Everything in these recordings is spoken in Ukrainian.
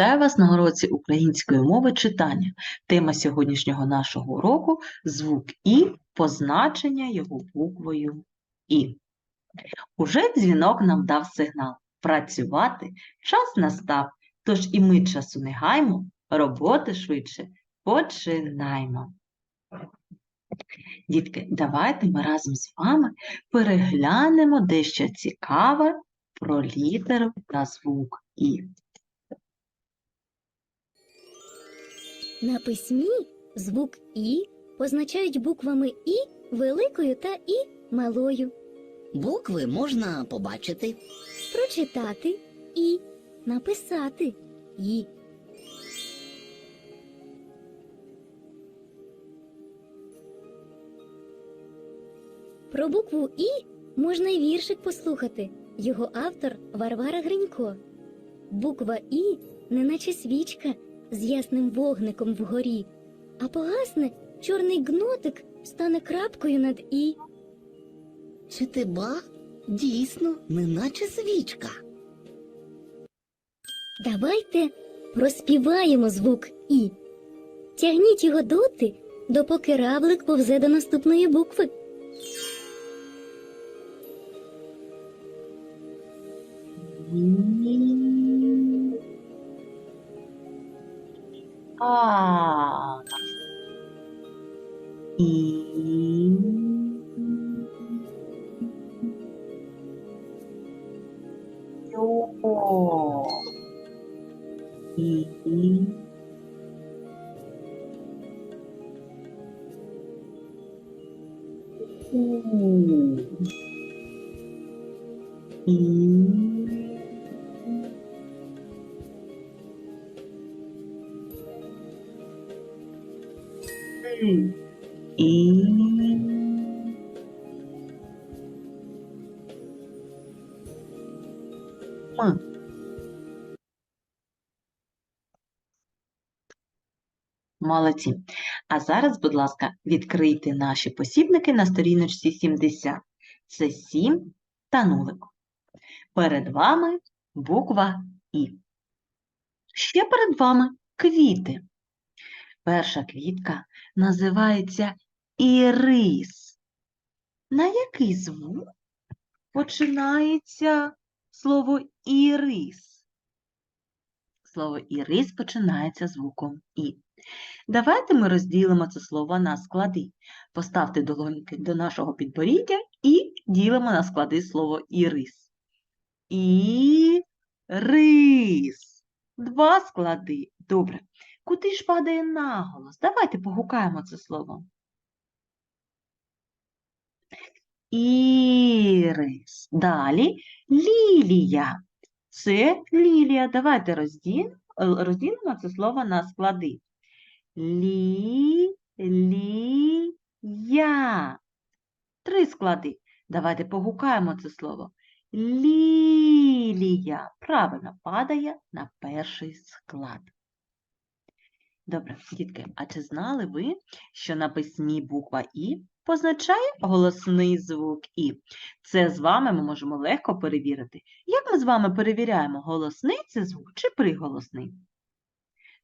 Вітаю вас на уроці української мови читання. Тема сьогоднішнього нашого уроку звук І, позначення його буквою І. Уже дзвінок нам дав сигнал. Працювати час настав, тож і ми часу не гаймо, роботи швидше починаймо. Дітки, давайте ми разом з вами переглянемо дещо цікаве про літеру та звук І. На письмі звук І позначають буквами І великою та І малою. Букви можна побачити. Прочитати І, написати І. Про букву І можна й віршик послухати. Його автор Варвара Гринько. Буква І, неначе свічка з ясним вогником вгорі, а погасне чорний гнотик стане крапкою над І. Чи ти ба? Дійсно, неначе свічка. Давайте проспіваємо звук І. Тягніть його доти, допоки равлик повзе до наступної букви. А. І. Йо. І. У. І. Молодці. А зараз, будь ласка, відкрийте наші посібники на сторіночці 70. Це 7 та нулик. Перед вами буква І. Ще перед вами квіти. Перша квітка називається ірис. На який звук починається слово ірис? Слово ірис починається звуком І. Давайте ми розділимо це слово на склади. Поставте долоньки до нашого підборіддя і ділимо на склади слово ірис. Ірис. Два склади. Добре. Куди ж падає наголос? Давайте погукаємо це слово. Ірис. Далі лілія. Це лілія. Давайте розділ, розділимо це слово на склади. Лі, лі, я. Три склади. Давайте погукаємо це слово. Лілія. Правильно падає на перший склад. Добре, дітки, а чи знали ви, що на письмі буква І позначає голосний звук І? Це з вами ми можемо легко перевірити. Як ми з вами перевіряємо, голосний це звук чи приголосний?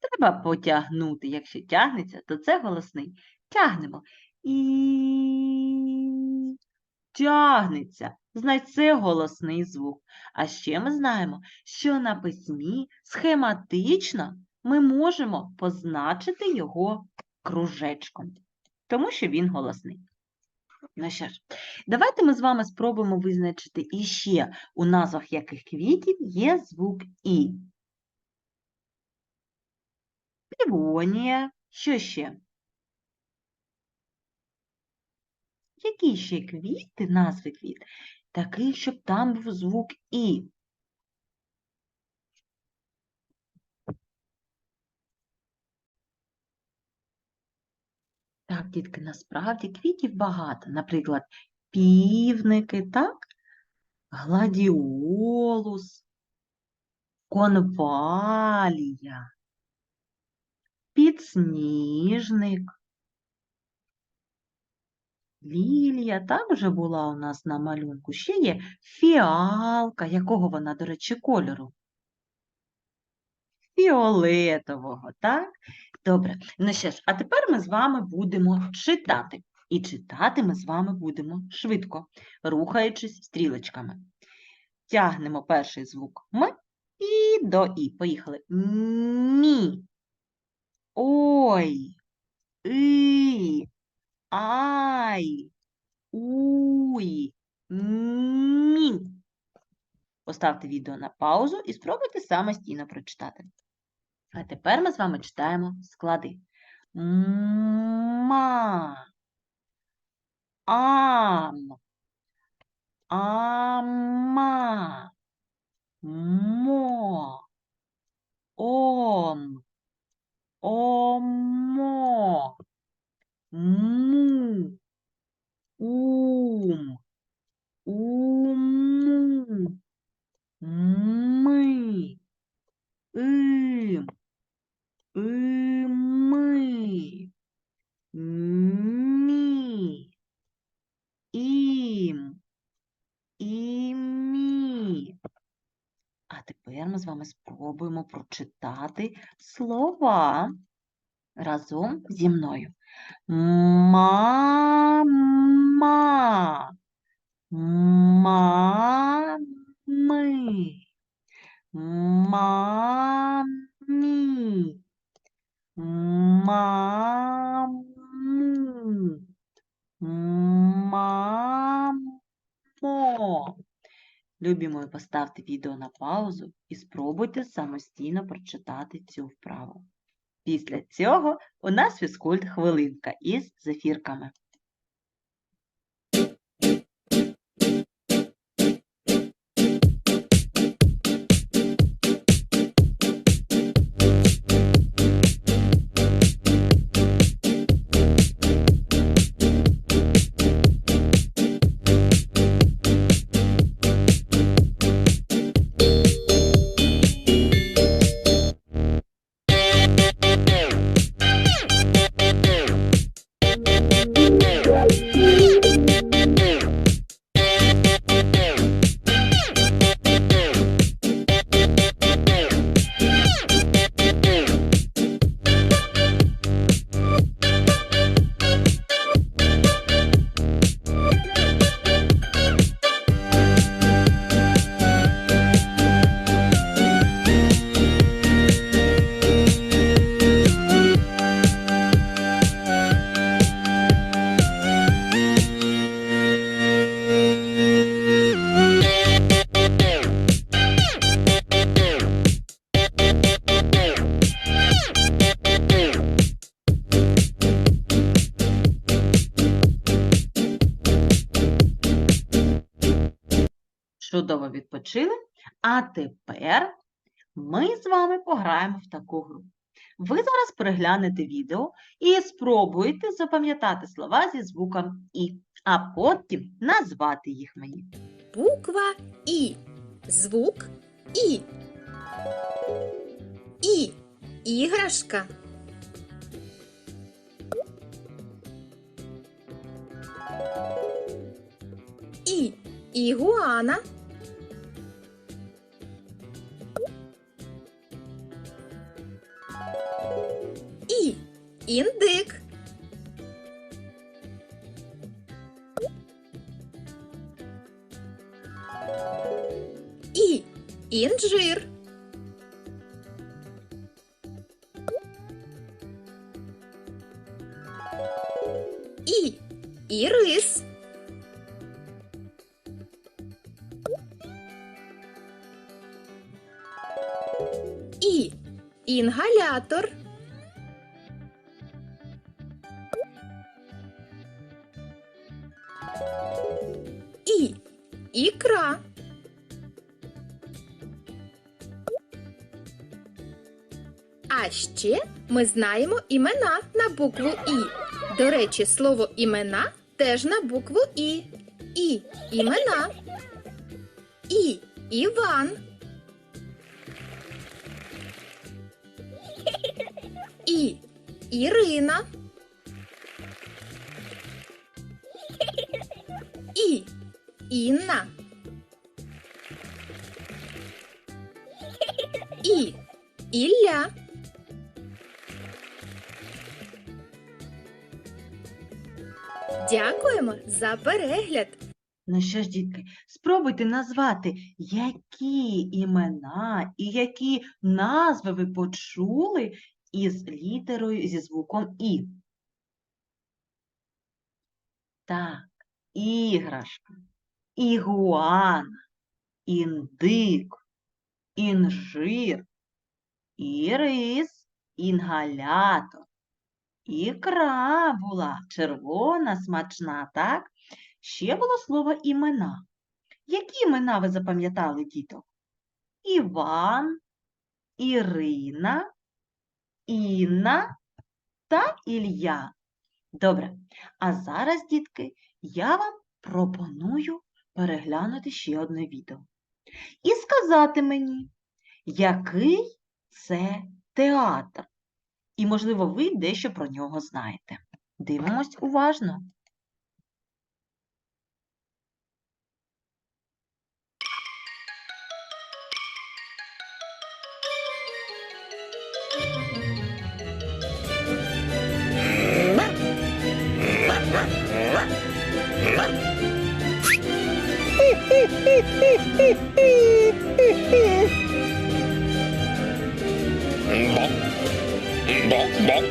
Треба потягнути. Якщо тягнеться, то це голосний. Тягнемо. І тягнеться. Значить, це голосний звук. А ще ми знаємо, що на письмі схематично ми можемо позначити його кружечком, тому що він голосний. Ну що ж, давайте ми з вами спробуємо визначити іще, у назвах яких квітів є звук І. Півонія. Що ще? Які ще квіти, назви квіт? Такий, щоб там був звук І. Так, дітки, насправді квітів багато. Наприклад, півники, так? Гладіолус, конвалія, підсніжник, лілія, так вже була у нас на малюнку. Ще є фіалка, якого вона, до речі, кольору. Фіолетового, так? Добре. Ну що ж, а тепер ми з вами будемо читати. І читати ми з вами будемо швидко, рухаючись стрілочками. Тягнемо перший звук М і до І. Поїхали. Мі. Ой. И. Ай. Уй. Мі. Поставте відео на паузу і спробуйте самостійно прочитати. А тепер ми з вами читаємо склади. Ма. Ам. Ама. Мо. Ом. Омо. Му. Ум. Уму. Ми. Им. Ими. Мі. Ім. Імі. А тепер ми з вами спробуємо прочитати слова разом зі мною. Мама. Мами. Мамі. Маму. Мамо. Любі мої, поставте відео на паузу і спробуйте самостійно прочитати цю вправу. Після цього у нас фізкульт хвилинка із зефірками. Чудово відпочили. А тепер ми з вами пограємо в таку гру. Ви зараз переглянете відео і спробуєте запам'ятати слова зі звуком І, а потім назвати їх мені. Буква І. Звук І. І. Іграшка. І. Ігуана. Індик. І. Інжир. І. Ірис. І. Інгалятор. І. Ікра. А ще ми знаємо імена на букву І. До речі, слово імена теж на букву І. І імена. І Іван. І Ірина. Інна. І Ілля. Дякуємо за перегляд. Ну що ж, дітки, спробуйте назвати, які імена і які назви ви почули із літерою зі звуком І. Так, іграшка, ігуана, індик, інжир, ірис, інгалятор. Ікра була червона, смачна, так? Ще було слово імена. Які імена ви запам'ятали, діток? Іван, Ірина, Інна та Ілля. Добре. А зараз, дітки, я вам пропоную переглянути ще одне відео. І сказати мені, який це театр. І, можливо, ви дещо про нього знаєте. Дивимось уважно. Bak. Bak bak.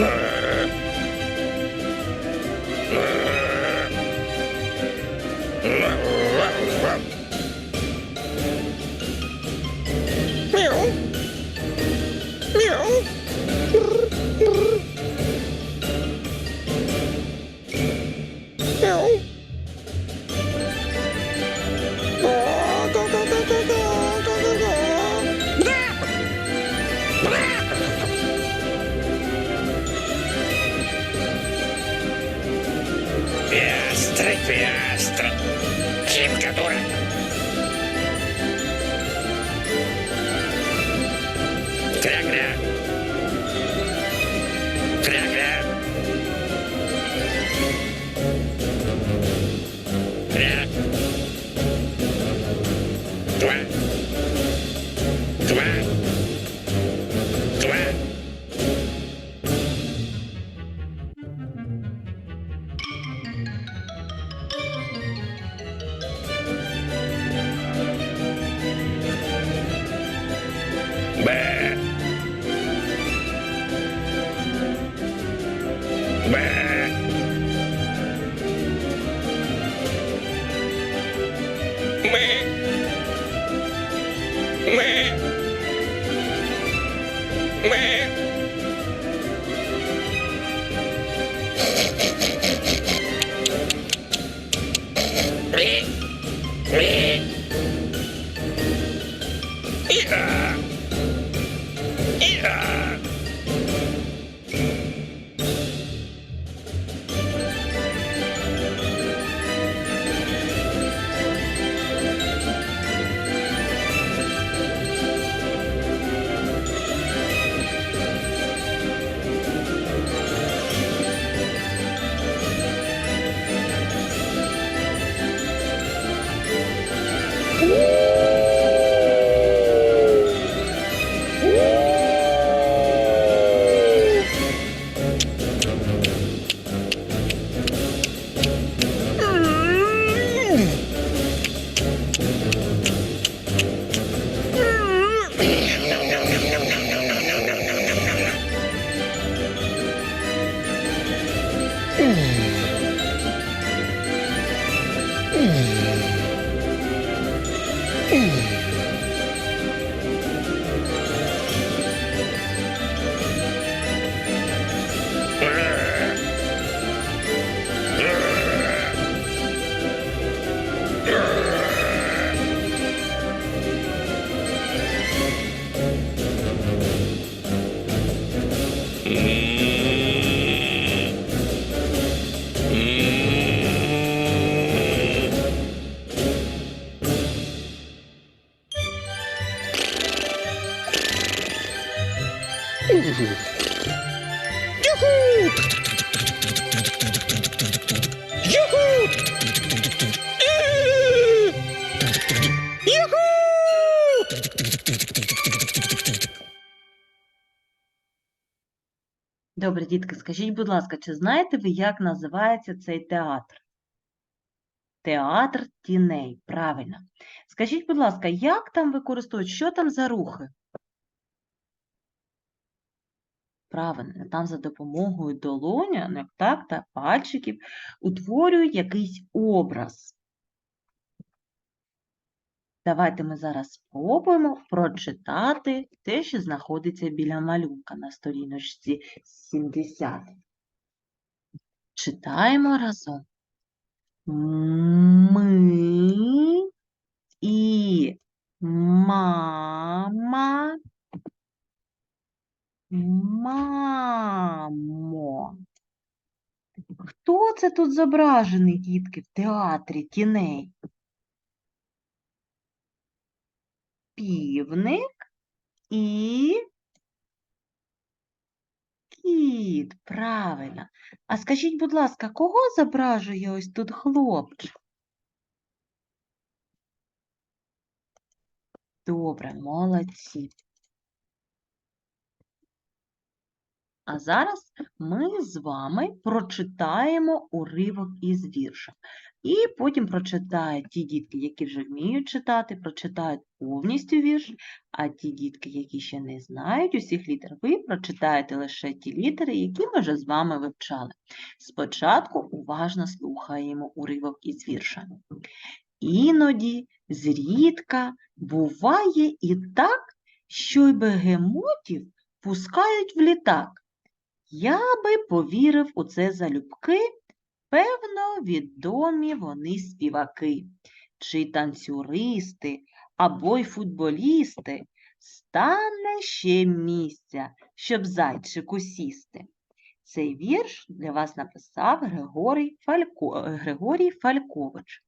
Bak. criatura. Mm-hmm. Дітки, скажіть, будь ласка, чи знаєте ви, як називається цей театр? Театр тіней, правильно. Скажіть, будь ласка, як там використовують, що там за рухи? Правильно, там за допомогою долоняк, так, та пальчиків утворюють якийсь образ. Давайте ми зараз спробуємо прочитати те, що знаходиться біля малюнка на сторіночці 70. Читаємо разом. Ми і мама. Мамо. Хто це тут зображений, дітки, в театрі тіней? Півник і кіт. Правильно. А скажіть, будь ласка, кого зображує ось тут хлопчик? Добре, молодці. А зараз ми з вами прочитаємо уривок із вірша. І потім прочитають ті дітки, які вже вміють читати, прочитають повністю вірш, а ті дітки, які ще не знають усіх літер, ви прочитаєте лише ті літери, які ми вже з вами вивчали. Спочатку уважно слухаємо уривок із вірша. Іноді, зрідка, буває і так, що й бегемотів пускають в літак. Я би повірив у це залюбки, певно, відомі вони співаки, чи танцюристи, або й футболісти, стане ще місця, щоб зайчику сісти. Цей вірш для вас написав Григорій, Фалько... Григорій Фалькович.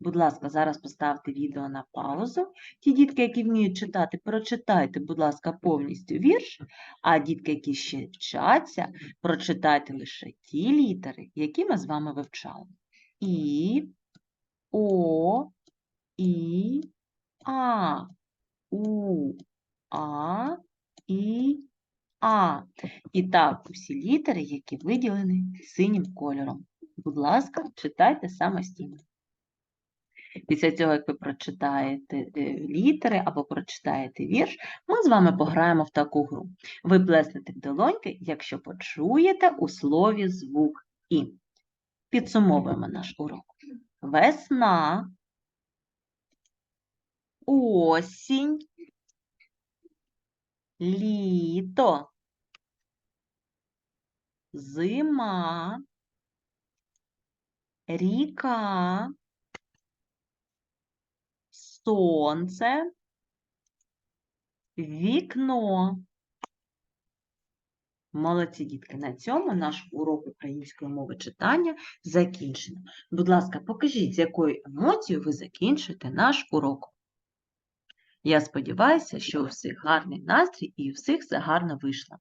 Будь ласка, зараз поставте відео на паузу. Ті дітки, які вміють читати, прочитайте, будь ласка, повністю вірш, а дітки, які ще вчаться, прочитайте лише ті літери, які ми з вами вивчали. І, О, І, А, У, А, І, А. І так, усі літери, які виділені синім кольором. Будь ласка, читайте самостійно. Після цього, як ви прочитаєте е, літери або прочитаєте вірш, ми з вами пограємо в таку гру. Ви плеснете в долоньки, якщо почуєте у слові звук І. Підсумовуємо наш урок. Весна, осінь, літо, зима, ріка, сонце, вікно. Молодці дітки, на цьому наш урок української мови читання закінчено. Будь ласка, покажіть, з якою емоцією ви закінчите наш урок. Я сподіваюся, що у всіх гарний настрій і у всіх все гарно вийшло.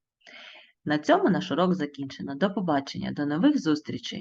На цьому наш урок закінчено. До побачення, до нових зустрічей!